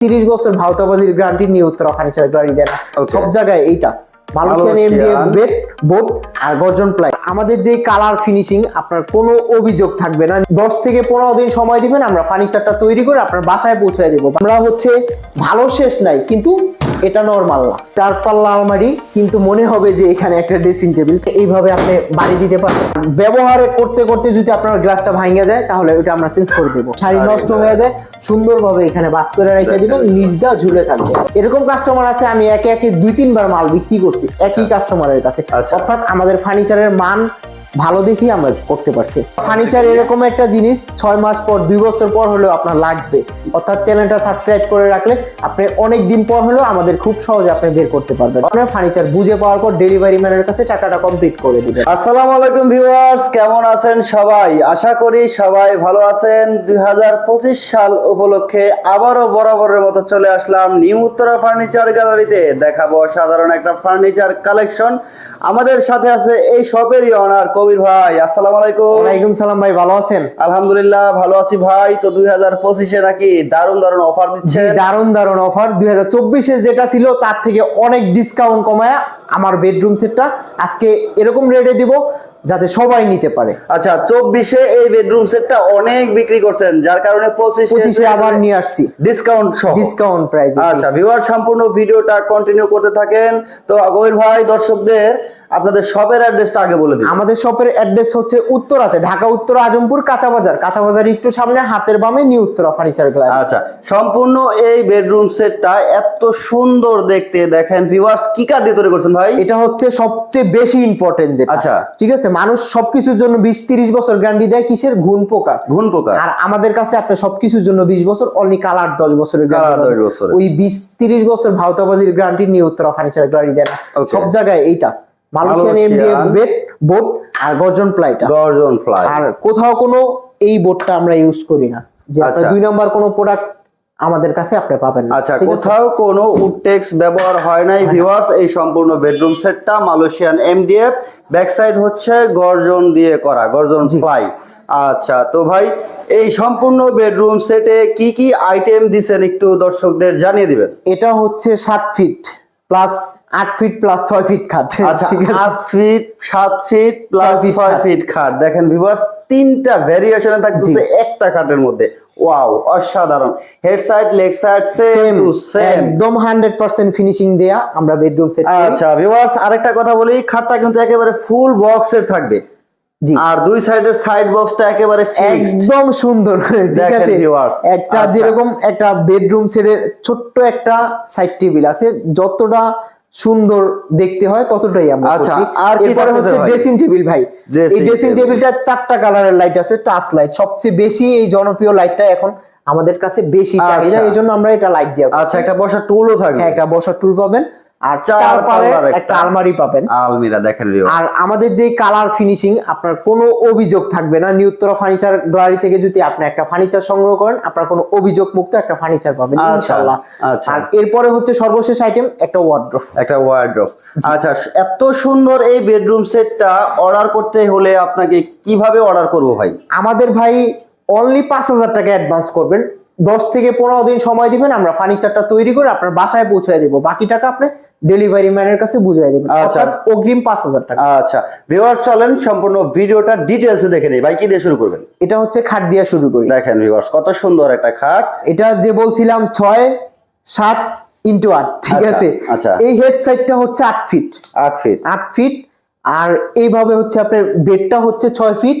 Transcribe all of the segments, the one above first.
তিরিশ বছর ভাওতাবাজির গ্যারান্টি নিয়ে উত্তরা ছাড়া গ্যারান্টি দেয় না। সব জায়গায় এইটা। Malaysian Malaysian. M D F bed board আর গর্জন প্লাই। আমাদের যে কালার ফিনিশিং আপনার কোনো অভিযোগ থাকবে না। দশ থেকে পনেরো দিন সময় দিবেন আমরা ফার্নিচারটা তৈরি করে আপনার বাসায় পৌঁছে দেবো। আমরা হচ্ছে ভালো শেষ নাই কিন্তু এটা নর্মাল না। চার পাল্লা আলমারি কিন্তু মনে হবে যে এখানে একটা ড্রেসিং টেবিল এইভাবে আপনি বাড়ি দিতে পারবেন। ব্যবহার করতে করতে যদি আপনার গ্লাসটা ভাঙে যায় তাহলে ওটা আমরা চেঞ্জ করে দেবো। শাড়ি নষ্ট হয়ে যায় সুন্দরভাবে এখানে বাস করে রেখে দিবেন নিজদা ঝুলে থাকবে। এরকম কাস্টমার আছে আমি একে একে দুই তিনবার মাল বিক্রি করছি। একই কাস্টমারের কাছে আচ্ছা। অর্থাৎ আমাদের ফার্নিচারের মান ভালো দেখেই আমরা করতে পারছি। ফার্নিচার এরকম একটা জিনিস, ছয় মাস পর, দুই বছর পর হলেও আপনার লাগবে। অর্থাৎ চ্যানেলটা সাবস্ক্রাইব করে রাখলে আপনি অনেক দিন পর হলেও আমাদের খুব সহজে আপনি বের করতে পারবেন। আপনার ফার্নিচার বুঝে পাওয়ার পর ডেলিভারি ম্যানের কাছে টাকাটা কমপ্লিট করে দিবেন। আসসালামু আলাইকুম ভিউয়ার্স কেমন আছেন সবাই? আশা করি সবাই ভালো আছেন। দুই হাজার পঁচিশ সাল উপলক্ষে আবারও বরাবরের মতো চলে আসলাম নিউ উত্তরা ফার্নিচার গ্যালারিতে দেখাবো সাধারণ একটা ফার্নিচার কালেকশন আমাদের সাথে আছে এই শপেরই অনার কবির ভাই আসসালামু আলাইকুম। ওয়ালাইকুম সালাম ভাই ভালো আছেন? আলহামদুলিল্লাহ ভালো আছি ভাই। তো দুই হাজার পঁচিশে নাকি দারুণ দারুণ অফার দিচ্ছে দারুণ দারুণ অফার। দুই হাজার চব্বিশে যেটা ছিল তার থেকে অনেক ডিসকাউন্ট কমায় আমার বেডরুম সেটটা আজকে এরকম রেটে দিব যাতে সবাই নিতে পারে। আচ্ছা চব্বিশে এই বেডরুম সেটটা অনেক বিক্রি করছেন যার কারণে পঁচিশে আবার নিয়ে আসছি। ডিসকাউন্ট সহ। ডিসকাউন্ট প্রাইস আচ্ছা ভিউয়ার সম্পূর্ণ ভিডিওটা কন্টিনিউ করতে থাকেন। তো গভীর ভাই দর্শকদের আপনাদের শপের অ্যাড্রেসটা আগে বলে দিন। আমাদের শপের অ্যাড্রেস হচ্ছে উত্তরাতে ঢাকা উত্তর আজমপুর কাঁচা বাজার। কাঁচা বাজার একটু সামনে হাতের বামে নিউ উত্তরা ফার্নিচার গ্লাস আচ্ছা সম্পূর্ণ এই বেডরুম সেটটা এত সুন্দর দেখতে দেখেন ভিউয়ার্স কি কাঠ দিয়ে তৈরি করছেন ভাই? এটা হচ্ছে সবচেয়ে বেশি ইম্পর্টেন্ট যেটা। আচ্ছা। ঠিক আছে মানুষ সবকিছুর জন্য বিশ তিরিশ বছর গ্যারান্টি দেয় কিসের? ঘুণ পোকা। ঘুন পোকা। আর আমাদের কাছে আপনি সবকিছুর জন্য বিশ বছর অনলি কালার দশ বছরের Colour guarantee 10 বছরের। ওই বিশ তিরিশ বছর ভাওতাবাজির গ্যারান্টি নিয়ে উত্তরা ফার্নিচার গ্যারান্টি দেয় সব জায়গায় এইটা। Malaysian. M D F bed board আর গর্জন প্লাইটা গর্জন ফ্লাই আর কোথাও কোনো এই বোর্ডটা আমরা ইউজ করি না। যে আপনার আচ্ছা। দুই নাম্বার কোনো প্রোডাক্ট আমাদের কাছে আপনি পাবেন না। আচ্ছা কোথাও কোনো উডটেক্স ব্যবহার হয় নাই ভিউয়ার্স এই সম্পূর্ণ বেডরুম সেটটা মালয়েশিয়ান এমডিএফ ব্যাক সাইড হচ্ছে গর্জন দিয়ে করা গর্জন জি। ফ্লাই আচ্ছা তো ভাই এই সম্পূর্ণ বেডরুম সেটে কি কি আইটেম দিছেন একটু দর্শকদের জানিয়ে দিবেন? এটা হচ্ছে সাত ফিট প্লাস আট ফিট প্লাস ছয় ফিট খাট। আচ্ছা আট ফিট সাত ফিট প্লাস ছয় ফিট খাট। দেখেন ভিউয়ার্স তিনটা ভেরিয়েশনে থাকতেছে একটা খাটের মধ্যে। ওয়াও অসাধারণ। Head side leg side same same to same একদম হান্ড্রেড পার্সেন্ট ফিনিশিং দেয়া আমরা বেডরুম সেট আচ্ছা ভিউয়ার্স আরেকটা কথা বলি খাটটা কিন্তু একেবারে ফুল বক্সের থাকবে। আর দুই সাইডের সাইড বক্সটা একেবারে একদম সুন্দর ঠিক আছে? একটা আচ্ছা। যেরকম একটা বেডরুম সেটের ছোট্ট একটা সাইড টেবিল আছে যতটা সুন্দর দেখতে হয় ততটাই আমরা আচ্ছা, আর এরপরে হচ্ছে ড্রেসিং টেবিল ভাই। এই ড্রেসিং টেবিলটা চারটা কালারের লাইট আছে টাচ লাইট সবচেয়ে বেশি এই জনপ্রিয় লাইটটা এখন আমাদের কাছে বেশি চাহিদা আচ্ছা। এই জন্য আমরা এটা লাইট দিয়ে আচ্ছা একটা বসার টুলও থাকে হ্যাঁ একটা বসার টুল পাবেন। আর চার পাল্লার একটা। আলমারি পাবেন। আলমিরা দেখেন আর আমাদের যে কালার ফিনিশিং আপনার কোনো অভিযোগ থাকবে না। নিউত্তরা ফার্নিচার গ্যালারি থেকে যদি আপনি একটা ফার্নিচার সংগ্রহ করেন আপনার কোনো অভিযোগ মুক্ত একটা ফার্নিচার পাবেন আচ্ছা, ইনশাআল্লাহ। আচ্ছা। আর এরপরে হচ্ছে সর্বশেষ আইটেম একটা ওয়ার্ড্রোফ একটা ওয়ার্ড্রপ আচ্ছা এত সুন্দর এই বেডরুম সেটটা অর্ডার করতে হলে আপনাকে কীভাবে অর্ডার করব ভাই? আমাদের ভাই অনলি পাঁচ হাজার টাকা অ্যাডভান্স করবেন। দশ থেকে পনেরো দিন সময় দিবেন আমরা ফার্নিচারটা তৈরি করে আপনার বাসায় পৌঁছে দেবো। বাকি টাকা আপনি ডেলিভারি ম্যানের কাছে বুঝিয়ে দেবেন। আচ্ছা। অর্থাৎ অগ্রিম পাঁচ হাজার টাকা। আচ্ছা। ভিউয়ার্স চলেন সম্পূর্ণ ভিডিওটা ডিটেলসে দেখে নেই। ভাই কি দিয়ে শুরু করবেন? এটা হচ্ছে খাট দিয়ে শুরু করি। দেখেন ভিউয়ার্স কত সুন্দর একটা খাট। এটা যে বলছিলাম ছয় সাত ইন্টু আট ঠিক আচ্ছা, আছে? আচ্ছা। এই হেড সাইডটা হচ্ছে আট ফিট আট ফিট আট ফিট আর এইভাবে হচ্ছে আপনার বেডটা হচ্ছে ছয় ফিট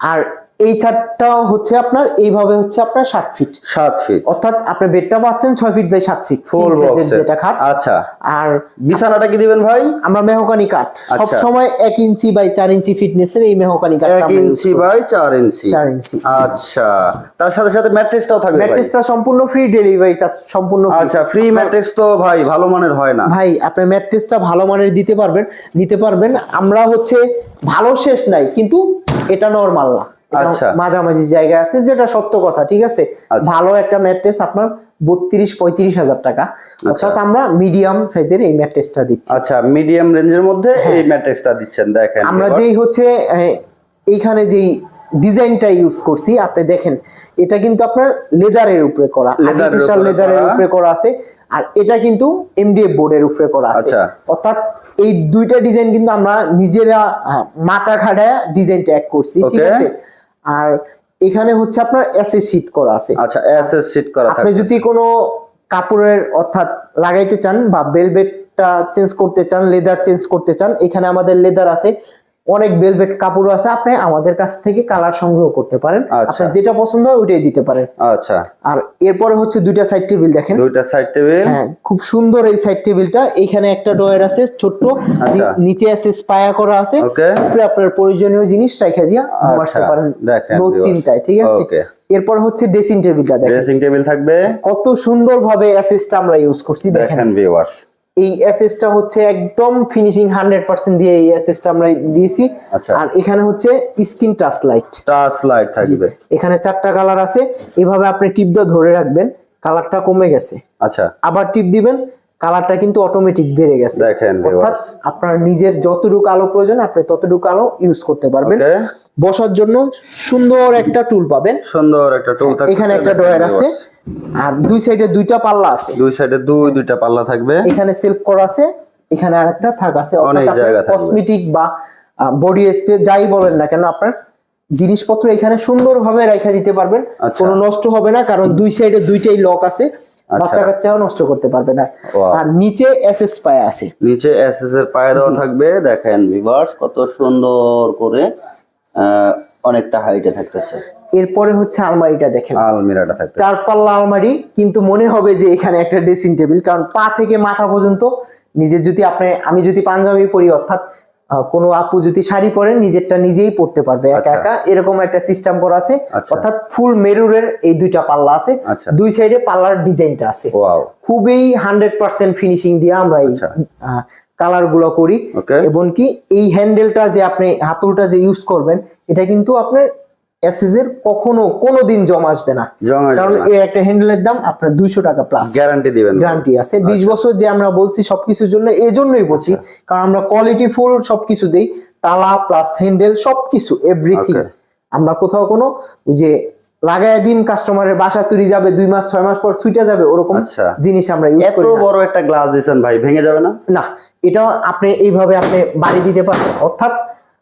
আর এই ছাদটা হচ্ছে আপনার এইভাবে হচ্ছে আপনার সাত ফিট সাত ফিট অর্থাৎ আপনার বেডটা পাচ্ছেন ছয় ফিট বাই সাত ফিট ফুল যেটা খাট। আচ্ছা। আর বিছানাটা কি দিবেন ভাই? আমরা মেহকানি কাঠ। সব আচ্ছা। সময় এক ইঞ্চি বাই চার ইঞ্চি ফিটনেসের এই মেহকানি কাঠ এক ইঞ্চি বাই চার ইঞ্চি। চার ইঞ্চি। আচ্ছা। তার সাথে সাথে ম্যাট্রিক্সটাও থাকবে ম্যাট্রেসটা সম্পূর্ণ ফ্রি ডেলিভারি চার্জ সম্পূর্ণ। আচ্ছা ফ্রি ম্যাট্রিক্স তো ভাই ভালো মানের হয় না। ভাই আপনি ম্যাট্রেসটা ভালো মানের দিতে পারবেন নিতে পারবেন। আমরা হচ্ছে ভালো শেষ নাই কিন্তু এটা নর্মাল না আচ্ছা। মাঝামাঝি জায়গা আছে যেটা সত্য কথা ঠিক আছে আচ্ছা। ভালো একটা ম্যাট্রেস আপনার বত্রিশ পঁয়ত্রিশ হাজার টাকা অর্থাৎ আমরা মিডিয়াম সাইজের এই ম্যাট্রেসটা দিচ্ছি আচ্ছা মিডিয়াম রেঞ্জের মধ্যে এই ম্যাট্রেসটা দিচ্ছেন দেখেন। আমরা যেই হচ্ছে এইখানে যেই ডিজাইনটা ইউজ করছি। আপনি দেখেন এটা কিন্তু আপনার লেদারের উপরে করা আর্টিফিশিয়াল লেদারের উপরে করা আছে আর এটা কিন্তু এমডিএফ বোর্ডের উপরে করা আছে। আচ্ছা। অর্থাৎ এই দুইটা ডিজাইন কিন্তু আমরা নিজেরা মাথা খাটায় ডিজাইনটা এক করছি ঠিক আছে? আর এখানে হচ্ছে আপনার এসএ শীট করা আছে। আচ্ছা এসএস শীট করা আপনি যদি কোনো কাপড়ের অর্থাৎ লাগাইতে চান বা বেলভেটটা চেঞ্জ করতে চান লেদার চেঞ্জ করতে চান এখানে আমাদের লেদার আছে। অনেক বেলভেট কাপড় আছে আপনি আমাদের কাছ থেকে কালার সংগ্রহ করতে পারেন। আচ্ছা। আপনার যেটা পছন্দ হয় ওইটাই দিতে পারেন। আচ্ছা। আর এরপরে হচ্ছে দুইটা সাইড টেবিল দেখেন। দুইটা সাইড টেবিল হ্যাঁ খুব সুন্দর এই সাইড টেবিলটা এখানে একটা ডয়ার আছে ছোট্ট। আচ্ছা। নিচে আছে স্পায়া করা আছে. উপরে আপনার প্রয়োজনীয় জিনিস রেখে দিয়া আসতে আচ্ছা, পারেন। দেখেন নো। চিন্তায় ঠিক আছে. এরপর হচ্ছে ড্রেসিং টেবিলটা দেখেন। ড্রেসিং টেবিল থাকবে। কত সুন্দর ভাবে অ্যাসেসটা আমরা ইউজ করছি দেখেন। দেখেন ভিউয়ার্স এই অ্যাসেসটা হচ্ছে একদম ফিনিশিং হান্ড্রেড পার্সেন্ট দিয়ে এই অ্যাসেসটা আমরা দিয়েছি। আচ্ছা। আর এখানে হচ্ছে skin touch light touch light থাকবে। এখানে চারটা কালার আছে। এভাবে আপনি টিপ দিয়ে ধরে রাখবেন কালারটা কমে গেছে। আচ্ছা। আবার টিপ দিবেন কালারটা কিন্তু অটোমেটিক বেড়ে গেছে। দেখেন অর্থাৎ আপনার নিজের যতটুকু আলো প্রয়োজন আপনি ততটুকু আলো ইউজ করতে পারবেন। বসার জন্য সুন্দর একটা টুল পাবেন। সুন্দর একটা টুল এখানে একটা ড্রয়ার আছে। আর দুই সাইডে দুইটা পাল্লা আছে। দুই সাইডে দুই দুইটা পাল্লা থাকবে। এখানে সেলফ করা আছে এখানে আরেকটা থাক আছে। অনেক জায়গা। কসমেটিক বা বডি স্প্রে যাই বলেন না কেন আপনার জিনিসপত্র এখানে সুন্দরভাবে রেখে দিতে পারবেন। আচ্ছা। কোনো নষ্ট হবে না কারণ দুই সাইডে দুইটাই লক আছে। বাচ্চা কাচ্চাও নষ্ট করতে পারবে না। আর নিচে এসএস পায় আছে। নিচে এসএস এর পায়ে দেওয়া থাকবে। দেখেন ভিভার্স কত সুন্দর করে আহ, অনেকটা হাইটে থাকতেছে। এরপরে হচ্ছে আলমারিটা দেখেন। আলমিরাটা থাকবে। চার পাল্লা আলমারি কিন্তু মনে হবে যে এখানে একটা ড্রেসিং টেবিল কারণ পা থেকে মাথা পর্যন্ত নিজের যদি আপনি আমি যদি পাঞ্জাবি পরি অর্থাৎ কোনো আপু যদি শাড়ি পরে নিজেরটা নিজেই পরতে পারবে একা আচ্ছা। একা। এরকম একটা সিস্টেম করা আছে। আচ্ছা। অর্থাৎ ফুল মেরুরের এই দুইটা পাল্লা আছে। আচ্ছা। দুই সাইডে পাল্লার ডিজাইনটা আছে। খুবই হান্ড্রেড পার্সেন্ট ফিনিশিং দিয়ে আমরা এই। কালারগুলো করি। এবং কি এই হ্যান্ডেলটা যে আপনি হাতুলটা যে ইউজ করবেন এটা কিন্তু আপনার এসএস এর কখনো কোনোদিন জমা আসবে না। কারণ এই একটা হ্যান্ডেলের দাম আপনার দুইশো টাকা প্লাস গ্যারান্টি দিবেন। গ্যারান্টি আছে। বিশ আচ্ছা। বছর যে আমরা বলছি সবকিছুর জন্য এই জন্যই বলছি কারণ আমরা কোয়ালিটি ফুল সবকিছু দেই। তালা প্লাস হ্যান্ডেল সবকিছু এভরিথিং আমরা কোথাও কোনো যে লাগায় দিন কাস্টমারের বাসা তুরি যাবে দুই মাস ছয় মাস পর ছুটে যাবে ওরকম আচ্ছা। জিনিস আমরা ইউজ এত করি না। বড় একটা গ্লাস দিয়েছেন ভাই ভেঙে যাবে না? না এটাও আপনি এইভাবে আপনি বাড়ি দিতে পারবেন। অর্থাৎ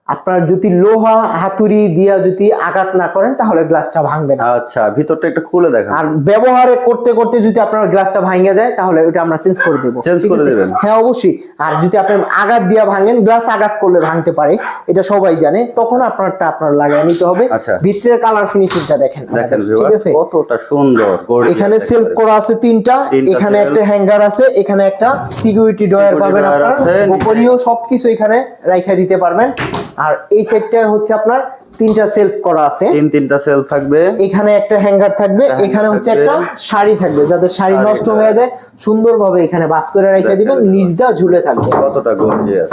আপনার যদি লোহা হাতুড়ি দিয়া যদি আঘাত না করেন তাহলে গ্লাসটা ভাঙবে না। আচ্ছা ভিতরটা একটু খুলে দেখেন। আর ব্যবহারে করতে করতে যদি আপনার গ্লাসটা ভাঙে যায় তাহলে ওটা আমরা চেঞ্জ করে দেবো। ঠিক করে? দেবেন? হ্যাঁ অবশ্যই। আর যদি আপনি আঘাত দিয়া ভাঙেন গ্লাস আঘাত করলে ভাঙতে পারে। এটা সবাই জানে। তখন আপনারটা আপনার লাগাই নিতে হবে। আচ্ছা। ভিতরের কালার ফিনিশিংটা দেখেন দেখেন ঠিক আছে? কতটা সুন্দর এখানে। সেলফ করা আছে তিনটা। এখানে একটা হ্যাঙ্গার আছে এখানে একটা সিকিউরিটি ডয়ার পাবেন আপনারা। গোপনীয় সবকিছু এখানে রাইখা দিতে পারবেন। আর এই সেটটা হচ্ছে আপনার তিনটা সেলফ করা আছে। তিন তিনটা সেলফ থাকবে। এখানে একটা হ্যাঙ্গার থাকবে এখানে হচ্ছে একটা শাড়ি থাকবে যাতে শাড়ি নষ্ট হয়ে যায়। সুন্দরভাবে এখানে বাস করে রেখে দিবেন। নিজদা ঝুলে থাকবে। কতটা গর্জিয়াস।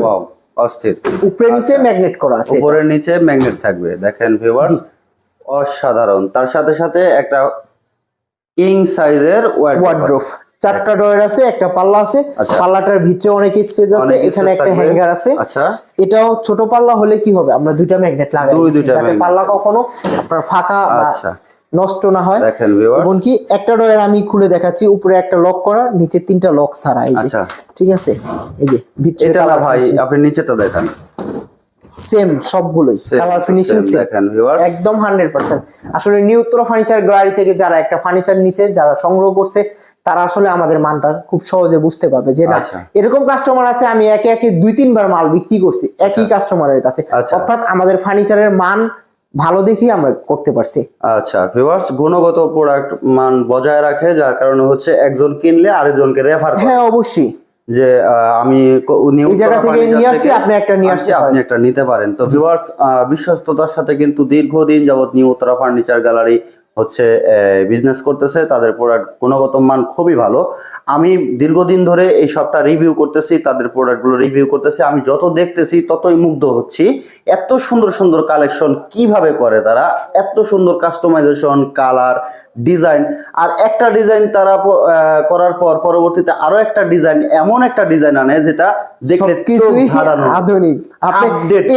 ওয়াও অস্থির। উপরে নিচে ম্যাগনেট করা আছে। উপরের নিচে ম্যাগনেট থাকবে। দেখেন ভিউয়ার্স। অসাধারণ। তার সাথে সাথে একটা কিং সাইজের ওয়ার্ড্রোফ চারটা ডয়ার আছে একটা পাল্লা আছে। আচ্ছা। পাল্লাটার ভিতরে অনেক স্পেস আছে এখানে একটা হ্যাঙ্গার আছে। আচ্ছা। এটাও ছোট পাল্লা হলে কি হবে? আমরা দুইটা ম্যাগনেট লাগাই যাতে পাল্লা কখনো আপনার ফাঁকা আচ্ছা। নষ্ট না হয়। দেখেন ভিউয়ার্স এবং কি একটা ডয়ার আমি খুলে দেখাচ্ছি উপরে একটা লক করা নিচে তিনটা লক ছাড়া এই যে। ঠিক আছে? এই যে ভিতরে এটা ভাই আপনি নিচেটা দেখান। সেম সবগুলোই। কালার ফিনিশিং একদম হান্ড্রেড পার্সেন্ট আসলে নিউ উত্তর ফার্নিচার গ্যালারি থেকে যারা একটা ফার্নিচার নিছে যারা সংগ্রহ করছে তারা আসলে আমাদের মানটা খুব সহজে বুঝতে পারবে যে না আচ্ছা। এরকম কাস্টমার আছে আমি একে একে দুই তিনবার মাল বিক্রি করছি একই কাস্টমারের কাছে। আচ্ছা। অর্থাৎ আমাদের ফার্নিচারের মান ভালো দেখেই আমরা করতে পারছি। আচ্ছা ভিউয়ার্স গুণগত প্রোডাক্ট মান বজায় রাখে যার কারণে হচ্ছে একজন কিনলে আরেকজনকে রেফার করে। হ্যাঁ অবশ্যই। যে আহ, আমি এই জায়গা থেকে নিয়ে আসছি, আপনি একটা নিয়ে আসছি আপনি একটা নিতে পারেন। তো ভিউয়ার্স বিশ্বস্ততার সাথে কিন্তু দীর্ঘদিন যাবত নিউ উত্তরা ফার্নিচার গ্যালারি হচ্ছে বিজনেস করতেছে তাদের প্রোডাক্ট গুণগত মান খুবই ভালো। আমি দীর্ঘদিন ধরে এই সবটা রিভিউ করতেছি তাদের প্রোডাক্টগুলো রিভিউ করতেছি। আমি যত দেখতেছি ততই মুগ্ধ হচ্ছি। এত সুন্দর সুন্দর কালেকশন কীভাবে করে তারা? এত সুন্দর কাস্টমাইজেশন কালার ডিজাইন আর একটা ডিজাইন তারা করার পর পরবর্তীতে আরও একটা ডিজাইন এমন একটা ডিজাইন আনে যেটা দেখলে ধাঁধানো। আধুনিক।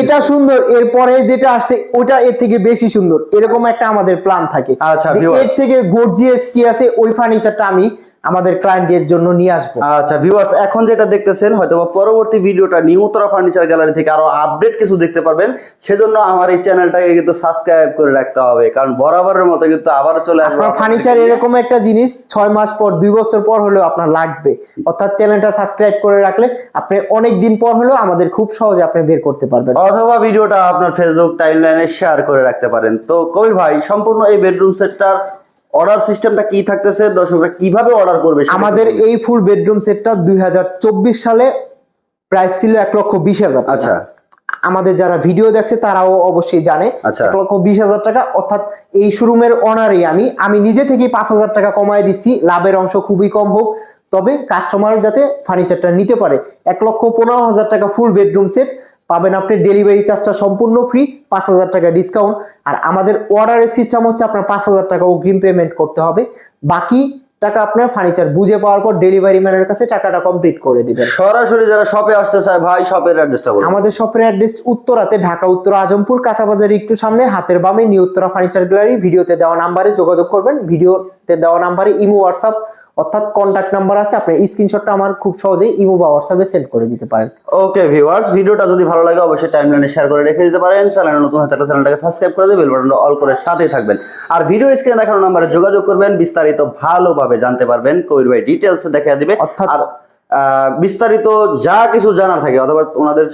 এটা সুন্দর এরপরে যেটা আসছে ওটা এর থেকে বেশি সুন্দর। এরকম একটা আমাদের প্ল্যান থাকে। আচ্ছা, এর থেকে গর্জিয়াস কি আছে? ওই ফার্নিচারটা আমি আমাদের ক্লায়েন্টের জন্য নিয়ে আসব। আচ্ছা ভিউয়ার্স এখন যেটা দেখতেছেন হয়তো পরবর্তী ভিডিওটা নিউতরা ফার্নিচার গ্যালারি থেকে আরও আপডেট কিছু দেখতে পারবেন। সেজন্য আমার এই চ্যানেলটাকে কিন্তু সাবস্ক্রাইব করে রাখতে হবে কারণ বরাবরের মতো কিন্তু আবার চলে আসবে আপনার ফার্নিচার এরকম একটা জিনিস ছয় মাস পর দুই বছর পর হলেও আপনার লাগবে। অর্থাৎ চ্যানেলটা সাবস্ক্রাইব করে রাখলে আপনি অনেক দিন পর হলেও আমাদের খুব সহজে আপনি বের করতে পারবেন। অথবা ভিডিওটা আপনার ফেসবুক টাইমলাইনে শেয়ার করে রাখতে পারেন। তো কবির ভাই সম্পূর্ণ এই বেডরুম সেটটার অর্ডার সিস্টেমটা কি থাকতেছে? দর্শকরা কীভাবে অর্ডার করবে আমাদের এই ফুল বেডরুম সেটটা দুই সালে প্রাইস ছিল এক লক্ষ বিশ হাজার আচ্ছা। আমাদের যারা ভিডিও দেখছে তারাও অবশ্যই জানে। আচ্ছা। এক লক্ষ বিশ হাজার টাকা অর্থাৎ এই শোরুমের অনারে আমি। আমি নিজে থেকে পাঁচ হাজার টাকা কমায় দিচ্ছি। লাভের অংশ খুবই কম হোক। তবে কাস্টমার যাতে ফার্নিচারটা নিতে পারে এক লক্ষ পনেরো হাজার টাকা ফুল বেডরুম সেট পাবেন আপনি ডেলিভারি চার্জটা সম্পূর্ণ ফ্রি পাঁচ হাজার টাকা ডিসকাউন্ট আর আমাদের অর্ডারের সিস্টেম হচ্ছে আপনার পাঁচ হাজার টাকা অগ্রিম পেমেন্ট করতে হবে। বাকি টাকা আপনার ফার্নিচার বুঝে পাওয়ার পর ডেলিভারি ম্যানের কাছে টাকাটা কমপ্লিট করে দিবেন। সরাসরি যারা শপে আসতে চায় ভাই শপের অ্যাড্রেসটা বলুন। আমাদের শপের অ্যাড্রেস উত্তরাতে ঢাকা উত্তর আজমপুর কাঁচা বাজার একটু সামনে হাতের বামে নিউ উত্তরা ফার্নিচার গ্যালারি ভিডিওতে দেওয়া নাম্বারে যোগাযোগ করবেন। ভিডিওতে দেওয়া নাম্বারে ইমো হোয়াটসঅ্যাপ অর্থাৎ কন্ট্যাক্ট নাম্বার আছে। আপনি স্ক্রিনশটটা আমার খুব সহজেই ইমো বা হোয়াটসঅ্যাপে সেন্ড করে দিতে পারেন। ওকে ভিউয়ার্স ভিডিওটা যদি ভালো লাগে অবশ্যই টাইমলাইনে শেয়ার করে রেখে দিতে পারেন। চ্যানেলে নতুন হয়ে থাকলে চ্যানেলটাকে সাবস্ক্রাইব করে দেবেন বেল বাটনটা অল করে সাথেই থাকবেন। আর ভিডিও স্ক্রিনে দেখানো নাম্বারে যোগাযোগ করবেন। বিস্তারিত ভালোভাবে জানতে পারবেন কবির ভাই ডিটেলস দেখা দিবে। অর্থাৎ- আর বিস্তারিত যা কিছু জানার থাকে অথবা ওনাদের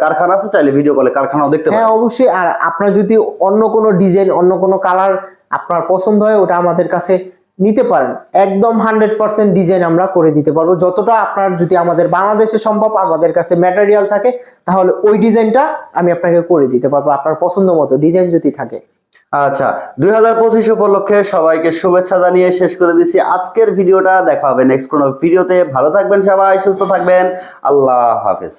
কারখানা আছে চাইলে ভিডিও কলে কারখানাও দেখতে হ্যাঁ অবশ্যই আর আপনার যদি অন্য কোনো ডিজাইন অন্য কোনো কালার আপনার পছন্দ হয় ওটা আমাদের কাছে নিতে পারেন। একদম হান্ড্রেড পার্সেন্ট ডিজাইন আমরা করে দিতে পারব। যতটা আপনার যদি আমাদের বাংলাদেশে সম্ভব আমাদের কাছে ম্যাটেরিয়াল থাকে তাহলে ওই ডিজাইনটা আমি আপনাকে করে দিতে পারব। আপনার পছন্দ মতো ডিজাইন যদি থাকে। আচ্ছা দুই হাজার পঁচিশ উপলক্ষে সবাইকে শুভেচ্ছা জানিয়ে শেষ করে দিচ্ছি। আজকের ভিডিওটা দেখা হবে নেক্সট কোনো ভিডিওতে। ভালো থাকবেন সবাই, সুস্থ থাকবেন। আল্লাহ হাফেজ।